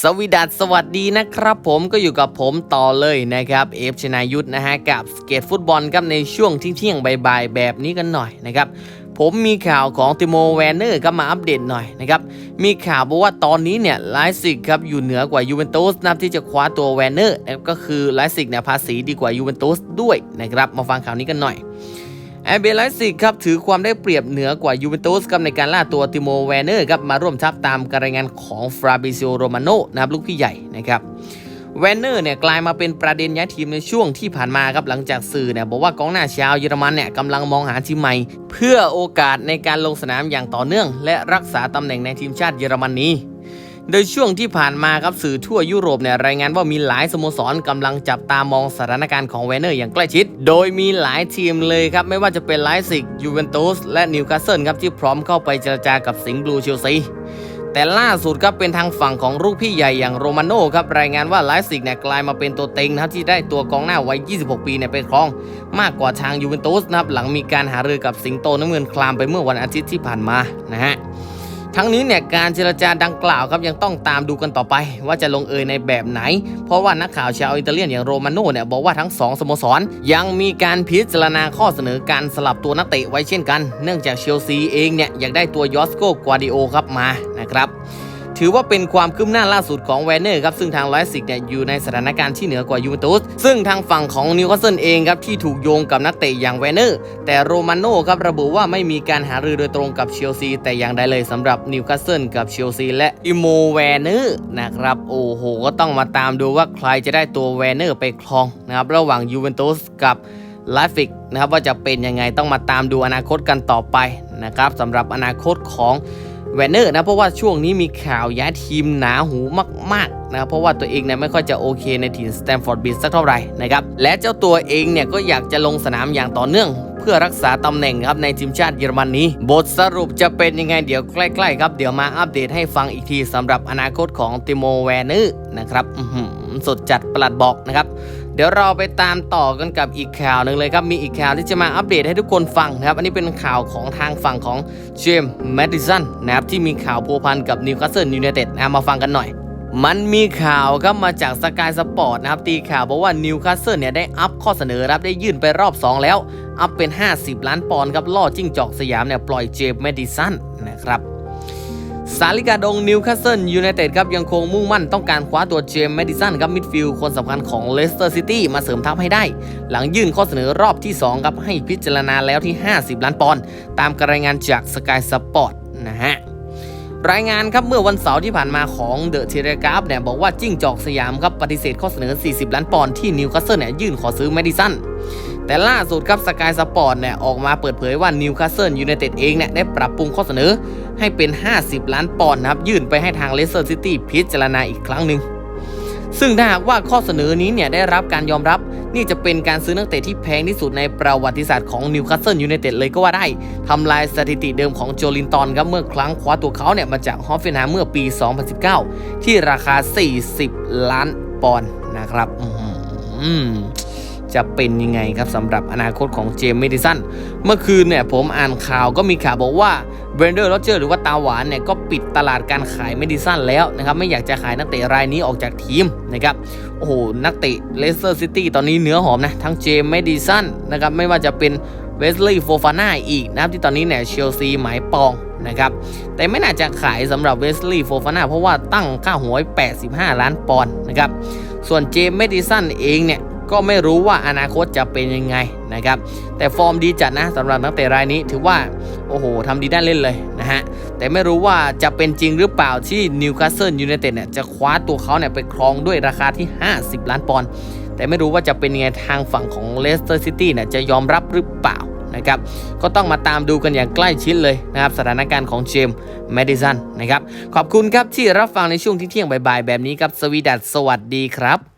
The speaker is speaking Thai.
สวีดัสสวัสดีนะครับผมก็อยู่กับผมต่อเลยนะครับเอฟชนายุทธนะฮะกับสเกตฟุตบอลครับในช่วงเที่ยงๆบ่ายๆแบบนี้กันหน่อยนะครับผมมีข่าวของติโมแวนเนอร์ก็มาอัปเดตหน่อยนะครับ มีข่าวบอกว่าตอนนี้เนี่ยไลซิกครับอยู่เหนือกว่ายูเวนตุสนับที่จะคว้าตัวแวนเนอร์ก็คือไลซิกเนี่ยภาษีดีกว่ายูเวนตุสด้วยนะครับ มาฟังข่าวนี้กันหน่อย แอเบไลซิกครับถือความได้เปรียบเหนือกว่ายูเวนตุสครับในการล่าตัวติโมแวนเนอร์ครับมาร่วมทัพตามการรายงานของฟราบิซิโอโรมาโนนะครับลูกพี่ใหญ่นะครับแวนเนอร์เนี่ยกลายมาเป็นประเด็นย้ายทีมในช่วงที่ผ่านมาครับหลังจากสื่อเนี่ยบอกว่ากองหน้าชาวเยอรมันเนี่ยกำลังมองหาทีมใหม่ เพื่อโอกาสในการลงสนามอย่างต่อเนื่อง และรักษาตำแหน่งในทีมชาติเยอรมนี โดยช่วงที่ผ่านมาครับสื่อทั่วยุโรปเนี่ยรายงานว่ามีหลายสโมสรกำลังจับตามองสถานการณ์ของแวนเนอร์อย่างใกล้ชิด โดยมีหลายทีมเลยครับ ไม่ว่าจะเป็นไลป์ซิกยูเวนตุสและนิวคาสเซิลครับที่พร้อมเข้าไปเจรจากับสิงห์บลูเชลซีแต่ล่าสุดครับเป็นทางฝั่งของลูกพี่ใหญ่อย่างโรมาโน่ครับรายงานว่าไลป์ซิกเนี่ยกลายมาเป็นตัวเต็งนะครับที่ได้ตัวกองหน้าวัย 26 ปีเนี่ยไปครอง มากกว่าทางยูเวนตุสนะครับหลังมีการหารือกับสิงโตน้ำเงินคลามไปเมื่อวันอาทิตย์ที่ผ่านมานะฮะ ทั้งนี้เนี่ยการเจรจาดังกล่าวครับยังต้องตามดูกันต่อไป ว่าจะลงเอยในแบบไหน เพราะว่านักข่าวชาวอิตาเลียนอย่างโรมาโน่เนี่ยบอกว่าทั้งสองสโมสร ยังมีการพิจารณาข้อเสนอการสลับตัวนักเตะไว้เช่นกัน เนื่องจากเชลซีเองเนี่ยอยากได้ตัวยอสโกกวาดิโอครับมานะครับ ถือว่าเป็นความคืบหน้าล่าสุดของแวนเนอร์ครับซึ่งทางไลฟ์ซิกเนี่ยอยู่ในสถานการณ์ที่เหนือกว่ายูเวนตุสซึ่งทางฝั่งของนิวคาสเซิลเองครับที่ถูกโยงกับนักเตะอย่างแวนเนอร์แต่โรมาโน่ครับระบุว่าไม่มีการหารือโดยตรงกับเชลซีแต่อย่างใดเลยสำหรับนิวคาสเซิลกับเชลซีและอิโมแวนเนอร์นะครับโอ้โหก็ต้องมาตามดูว่าใครจะได้ตัวแวนเนอร์ไปครองนะครับระหว่างยูเวนตุสกับไลฟิกนะครับว่าจะเป็นยังไงต้องมาตามดูอนาคตกันต่อไปนะครับสำหรับอนาคตของ แวนเนอร์นะเพราะว่าช่วงนี้มีข่าวย้ายทีมหนาหูมากๆนะครับเพราะว่าตัวเองเนี่ยไม่ค่อยจะโอเคในถิ่นสแตมฟอร์ดบิสสักเท่าไหร่นะครับและเจ้าตัวเองเนี่ยก็อยากจะลงสนามอย่างต่อเนื่องเพื่อรักษาตำแหน่งครับในทีมชาติเยอรมนนี้ บทสรุปจะเป็นยังไงเดี๋ยวใกล้ๆครับ เดี๋ยวมาอัปเดตให้ฟังอีกทีสำหรับอนาคตของติโมแวนเนอร์นะครับอื้อหือสดจัดประหลัดบอกนะครับ เดี๋ยวเราไปตามต่อกันกับอีกข่าวหนึ่งเลยครับ มีอีกข่าวที่จะมาอัปเดตให้ทุกคนฟังนะครับ อันนี้เป็นข่าวของทางฝั่งของเจมส์แมดิสันนะครับที่มีข่าวพัวพันกับนิวคาสเซิลยูไนเต็ดนะมาฟังกันหน่อย มันมีข่าวครับมาจากสกายสปอร์ตนะครับ ตีข่าวบอกว่านิวคาสเซิลเนี่ยได้อัพข้อเสนอรับได้ยื่นไปรอบ 2 แล้ว อัพเป็น 50 ล้านปอนด์ครับล่อจิ้งจอกสยามเนี่ยปล่อยเจมส์แมดิสันนะครับ สาลิกาดงนิวคาสเซิลยูไนเต็ดครับยังคงมุ่งมั่นต้องการคว้าตัวเจมส์แมดิสันครับมิดฟิลด์คนสำคัญของเลสเตอร์ซิตี้มาเสริมทัพให้ได้ หลังยื่นข้อเสนอรอบที่ 2 ครับ ให้พิจารณาแล้วที่ 50 ล้านปอนด์ตามการรายงานจากสกายสปอร์ตนะฮะรายงานครับเมื่อวันเสาร์ที่ผ่านมาของเดอะเทเลกราฟเนี่ยบอกว่าจิ้งจอกสยามครับปฏิเสธข้อเสนอ 40 ล้านปอนด์ที่นิวคาสเซิลเนี่ยยื่นขอซื้อแมดิสัน แต่ล่าสุดครับสกายสปอร์ตเนี่ยออกมาเปิดเผยว่านิวคาสเซิลยูไนเต็ดเองเนี่ยได้ปรับปรุงข้อเสนอให้เป็น 50 ล้านปอนด์นะครับ ยื่นไปให้ทางเลสเตอร์ซิตี้พิจารณาอีกครั้งหนึ่งซึ่งถ้าหากว่าข้อเสนอนี้เนี่ยได้รับการยอมรับ นี่จะเป็นการซื้อนักเตะที่แพงที่สุดในประวัติศาสตร์ของนิวคาสเซิลยูไนเต็ดเลยก็ว่าได้ทำลายสถิติเดิมของโจลินตันครับเมื่อครั้งคว้าตัวเขาเนี่ยมาจากฮอฟเฟนแฮมเมื่อปี 2019 ที่ราคา 40 ล้านปอนด์นะครับอื้อหือ จะเป็นยังไงครับสำหรับอนาคตของเจมส์เมดิสันเมื่อคืนเนี่ยผมอ่านข่าวก็มีข่าวบอกว่าเบรนเดอร์โรเจอร์หรือว่าตาหวานเนี่ยก็ปิดตลาดการขายเมดิสันแล้วนะครับไม่อยากจะขายนักเตะรายนี้ออกจากทีมนะครับโอ้โหนักเตะเลสเตอร์ซิตี้ตอนนี้เนื้อหอมนะทั้งเจมส์เมดิสันนะครับไม่ว่าจะเป็นเวสลีย์โฟฟาน่าอีกนะครับที่ตอนนี้เนี่ยเชลซีหมายปองนะครับแต่ไม่น่าจะขายสำหรับเวสลีย์โฟฟาน่าเพราะว่าตั้งค่าหวไว้85 ล้านปอนด์นะครับส่วนเจมส์เมดิสันเองเนี่ย ก็ไม่รู้ว่าอนาคตจะเป็นยังไงนะครับ แต่ฟอร์มดีจัดนะสำหรับนักเตะรายนี้ถือว่า โอ้โหทำดีได้เล่นเลยนะฮะ แต่ไม่รู้ว่าจะเป็นจริงหรือเปล่าที่นิวคาสเซิลยูไนเต็ดเนี่ยจะคว้าตัวเขาเนี่ยไปครองด้วยราคาที่ 50 ล้านปอนด์แต่ไม่รู้ว่าจะเป็นยังไงทางฝั่งของเลสเตอร์ซิตี้เนี่ยจะยอมรับหรือเปล่านะครับก็ต้องมาตามดูกันอย่างใกล้ชิดเลยนะครับสถานการณ์ของเจมส์แมดิสันนะครับขอบคุณครับที่รับฟังในช่วงที่เที่ยงบ่ายๆแบบนี้ครับสวีดัสสวัสดีครับ